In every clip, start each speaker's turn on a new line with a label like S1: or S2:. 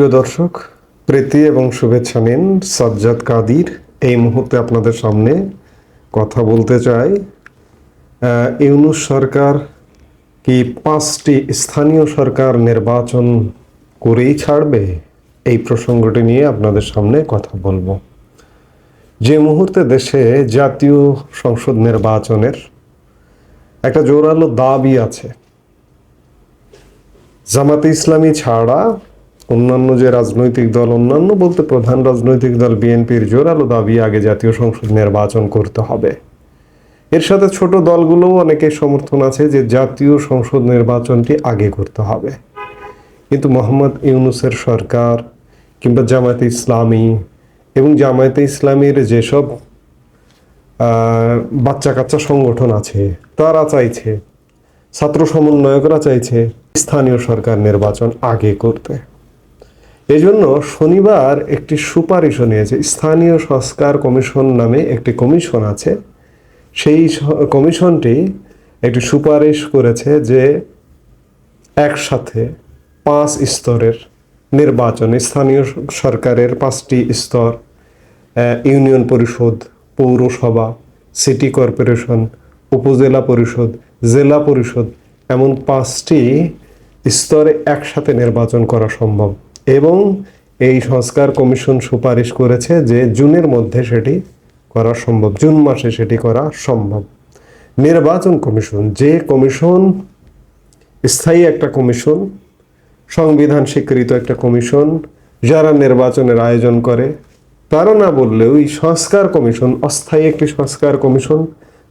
S1: প্রিয় দর্শক, প্রীতি এবং শুভেচ্ছা নিন সাজ্জাদ কাদির। এই মুহূর্তে আপনাদের সামনে কথা বলতে চাই ইউনুস সরকার কি পাঁচটি স্থানীয় সরকার নির্বাচন করেই ছাড়বে? এই প্রসঙ্গটি নিয়ে আপনাদের সামনে কথা বলব। যে মুহূর্তে দেশে জাতীয় সংসদ নির্বাচনের একটা জোরালো দাবি আছে, জামাতে ইসলামী ছাড়া অন্যান্য যে রাজনৈতিক দল, অন্যান্য বলতে প্রধান রাজনৈতিক দল বিএনপির জোরালো দাবি আগে জাতীয় সংসদ নির্বাচন করতে হবে। এর সাথে ছোট দলগুলোও অনেকের সমর্থন আছে যে জাতীয় সংসদ নির্বাচনটি আগে করতে হবে। কিন্তু মোহাম্মদ ইউনুসের সরকার কিংবা জামায়াতে ইসলামী এবং জামায়াতে ইসলামীর যেসব বাচ্চা কাচ্চা সংগঠন আছে, তারা চাইছে, ছাত্র সমন্বয়করা চাইছে স্থানীয় সরকার নির্বাচন আগে করতে। এজন্য শনিবার একটি সুপারিশও নিয়েছে। স্থানীয় সংস্কার কমিশন নামে একটি কমিশন আছে। সেই কমিশনটি একটি সুপারিশ করেছে যে একসাথে পাঁচ স্তরের নির্বাচন, স্থানীয় সরকারের পাঁচটি স্তর ইউনিয়ন পরিষদ, পৌরসভা, সিটি কর্পোরেশন, উপজেলা পরিষদ, জেলা পরিষদ, এমন পাঁচটি স্তরে একসাথে নির্বাচন করা সম্ভব। এবং এই সংস্কার কমিশন সুপারিশ করেছে যে জুনের মধ্যে সেটি করা সম্ভব, জুন মাসে সেটি করা সম্ভব। নির্বাচন কমিশন, যে কমিশন, স্থায়ী একটা কমিশন, সংবিধান স্বীকৃত একটা কমিশন, যারা নির্বাচনের আয়োজন করে, তারা না বললেও এই সংস্কার কমিশন, অস্থায়ী একটি সংস্কার কমিশন,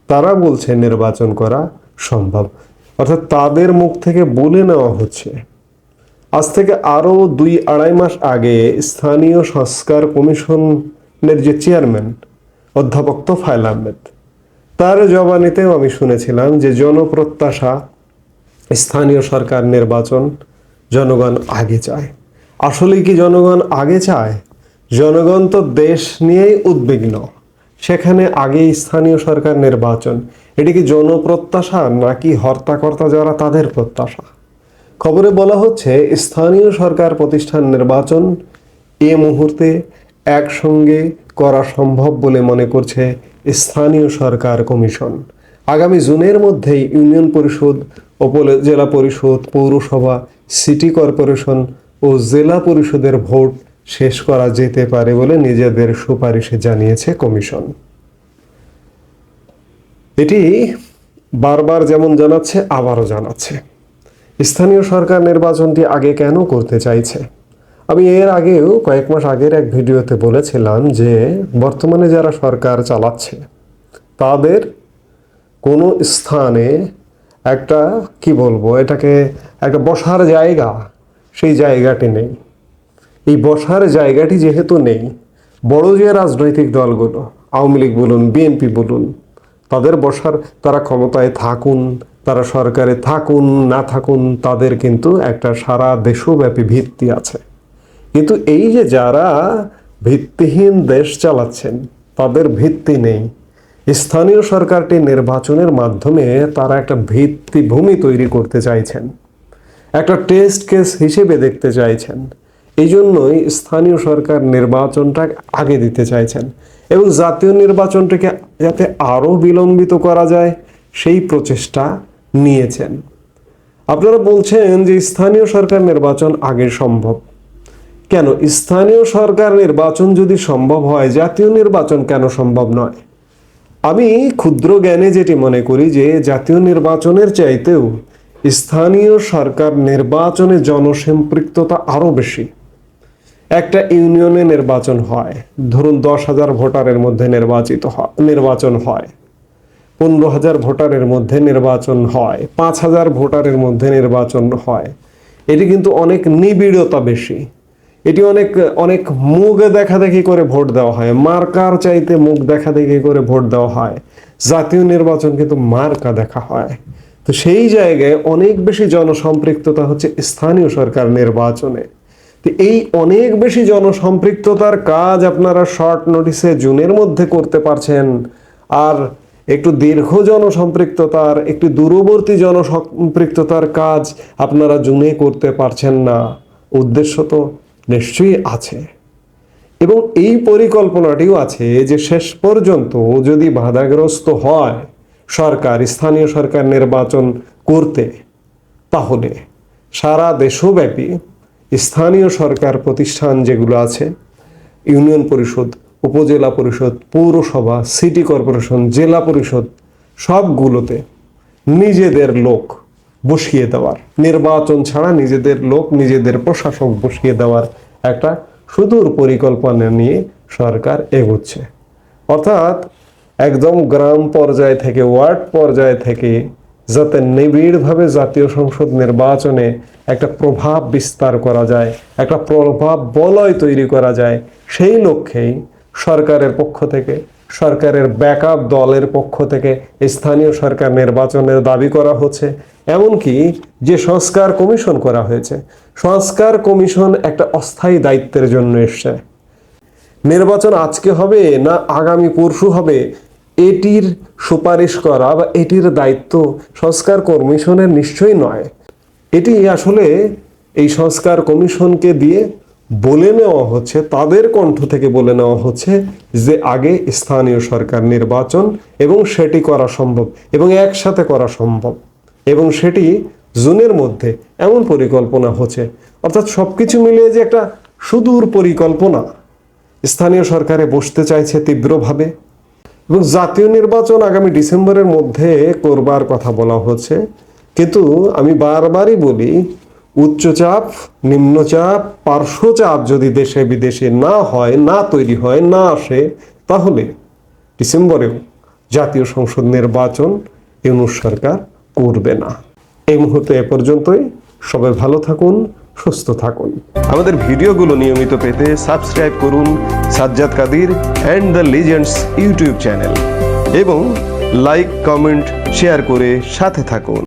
S1: তারা বলছে নির্বাচন করা সম্ভব। অর্থাৎ তাদের মুখ থেকে বলে নেওয়া হচ্ছে আজ থেকে আরও দুই আড়াই মাস আগে স্থানীয় সংস্কার কমিশনের যে চেয়ারম্যান, অধ্যাপক তোফায়েল আহমেদ, তার জবানিতেও আমি শুনেছিলাম যে জনপ্রত্যাশা স্থানীয় সরকার নির্বাচন জনগণ আগে চায়। আসলে কি জনগণ আগে চায়? জনগণ তো দেশ নিয়েই উদ্বিগ্ন। সেখানে আগে স্থানীয় সরকার নির্বাচন। এটি কি জনপ্রত্যাশা নাকি হর্তাকর্তা যারা তাদের প্রত্যাশা? খবরে বলা হচ্ছে, স্থানীয় সরকার প্রতিষ্ঠান নির্বাচন এ মুহূর্তে একসঙ্গে করা সম্ভব বলে মনে করছে স্থানীয় সরকার কমিশন। আগামী জুনের মধ্যেই ইউনিয়ন পরিষদ জেলা পরিষদ, পৌরসভা, সিটি কর্পোরেশন ও জেলা পরিষদের ভোট শেষ করা যেতে পারে বলে নিজেদের সুপারিশে জানিয়েছে কমিশন। এটি বারবার যেমন জানাচ্ছে, আবারও জানাচ্ছে। স্থানীয় সরকার নির্বাচনটি আগে কেন করতে চাইছে? আমি এর আগেও কয়েক মাস আগের এক ভিডিওতে বলেছিলাম যে, বর্তমানে যারা সরকার চালাচ্ছে, তাদের কোনো স্থানে একটা, কি বলব, এটাকে একটা বসার জায়গা, সেই জায়গাটি নেই। এই বসার জায়গাটি যেহেতু নেই, বড় যে রাজনৈতিক দলগুলো, আওয়ামী লীগ বলুন, বিএনপি বলুন, তাদের বসার, তারা ক্ষমতায় থাকুন তারা সরকারে থাকুন, না থাকুন, তাদের কিন্তু একটা সারা দেশব্যাপী ভিত্তি আছে। কিন্তু এই যে যারা ভিত্তিহীন দেশ চালাচ্ছেন, তাদের ভিত্তি নেই। স্থানীয় সরকারটি নির্বাচনের মাধ্যমে তারা একটা ভিত্তিভূমি তৈরি করতে চাইছেন, একটা টেস্ট কেস হিসেবে দেখতে চাইছেন। এই জন্যই স্থানীয় সরকার নির্বাচনটা আগে দিতে চাইছেন এবং জাতীয় নির্বাচনটাকে যাতে আরও বিলম্বিত করা যায়, সেই প্রচেষ্টা নিয়েছেন। আপনারা বলছেন যে স্থানীয় সরকার নির্বাচন আগে সম্ভব। কেন? স্থানীয় সরকার নির্বাচন যদি সম্ভব হয়, জাতীয় নির্বাচন কেন সম্ভব নয়? আমি ক্ষুদ্র জ্ঞানে যেটি মনে করি যে জাতীয় নির্বাচনের চাইতেও স্থানীয় সরকার নির্বাচনে জনসম্পৃক্ততা আরও বেশি। একটা ইউনিয়নে নির্বাচন হয়, ধরুন দশ হাজার ভোটারের মধ্যে নির্বাচিত হয় নির্বাচন হয়। পনেরো হাজার ভোটারের মধ্যে নির্বাচন হয়, পাঁচ হাজার ভোটারের মধ্যে নির্বাচন হয়। এটি কিন্তু অনেক নিবিড়তা বেশি। এটি অনেক অনেক মুখ দেখা দেখি করে ভোট দেওয়া হয়, মার্কার চাইতে মুখ দেখা দেখি করে ভোট দেওয়া হয়। জাতীয় নির্বাচন কিন্তু মার্কা দেখা হয়। তো সেই জায়গায় অনেক বেশি জনসম্পৃক্ততা হচ্ছে স্থানীয় সরকার নির্বাচনে। তো এই অনেক বেশি জনসম্পৃক্ততার কাজ আপনারা শর্ট নোটিসে জুনের মধ্যে করতে পারছেন, আর একটু দীর্ঘ জনসম্পৃক্ততার, একটু দূরবর্তী জনসম্পৃক্ততার কাজ আপনারা জুনে করতে পারছেন না। উদ্দেশ্য তো নিশ্চয়ই আছে। এবং এই পরিকল্পনাটিও আছে যে শেষ পর্যন্ত যদি বাধাগ্রস্ত হয় সরকার, স্থানীয় সরকার নির্বাচন করতে, তাহলে সারা দেশব্যাপী স্থানীয় সরকার প্রতিষ্ঠান যেগুলো আছে, ইউনিয়ন পরিষদ উপজেলা পরিষদ, পৌরসভা, সিটি কর্পোরেশন, জেলা পরিষদ, সবগুলোতে নিজেদের লোক বসিয়ে দেওয়ার, নির্বাচন ছাড়া নিজেদের লোক, নিজেদের প্রশাসক বসিয়ে দেওয়ার একটা সুদূর পরিকল্পনা নিয়ে সরকার এগোচ্ছে। অর্থাৎ একদম গ্রাম পর্যায় থেকে, ওয়ার্ড পর্যায় থেকে যাতে নিবিড়ভাবে জাতীয় সংসদ নির্বাচনে একটা প্রভাব বিস্তার করা যায়, একটা প্রভাব বলয় তৈরি করা যায়, সেই লক্ষ্যেই সরকারের পক্ষ থেকে, সরকারের ব্যাকআপ দলের পক্ষ থেকে স্থানীয় সরকার নির্বাচনের দাবি করা হচ্ছে। এমনকি যে সংস্কার কমিশন করা হয়েছে, সংস্কার কমিশন একটা অস্থায়ী দায়িত্বের জন্য এসছে। নির্বাচন আজকে হবে না আগামী পরশু হবে, এটির সুপারিশ করা বা এটির দায়িত্ব সংস্কার কমিশনের নিশ্চয়ই নয়। এটি আসলে এই সংস্কার কমিশনকে দিয়ে বলে নেওয়া হচ্ছে, তাদের কণ্ঠ থেকে বলে নেওয়া হচ্ছে যে আগে স্থানীয় সরকার নির্বাচন এবং সেটি করা সম্ভব এবং একসাথে করা সম্ভব। এবং সেটি জুনের মধ্যে এমন পরিকল্পনা হচ্ছে। অর্থাৎ সব কিছু মিলিয়ে যে একটা সুদূর পরিকল্পনা স্থানীয় সরকারে বসতে চাইছে তীব্রভাবে। এবং জাতীয় নির্বাচন আগামী ডিসেম্বরের মধ্যে করবার কথা বলা হচ্ছে। কিন্তু আমি বারবারই বলি উচ্চচাপ নিম্নচাপ পার্শ্বচাপ যদি দেশে বিদেশে না হয়, না তৈরি হয়, না আসে, তাহলে ডিসেম্বরেও জাতীয় সংসদ নির্বাচন ইউনুস সরকার করবে না। এই মুহূর্তে এ পর্যন্তই। সবাই ভালো থাকুন, সুস্থ থাকুন। আমাদের ভিডিওগুলো নিয়মিত পেতে সাবস্ক্রাইব করুন Sajjad Kadir and the legends YouTube channel এবং লাইক, কমেন্ট, শেয়ার করে সাথে থাকুন।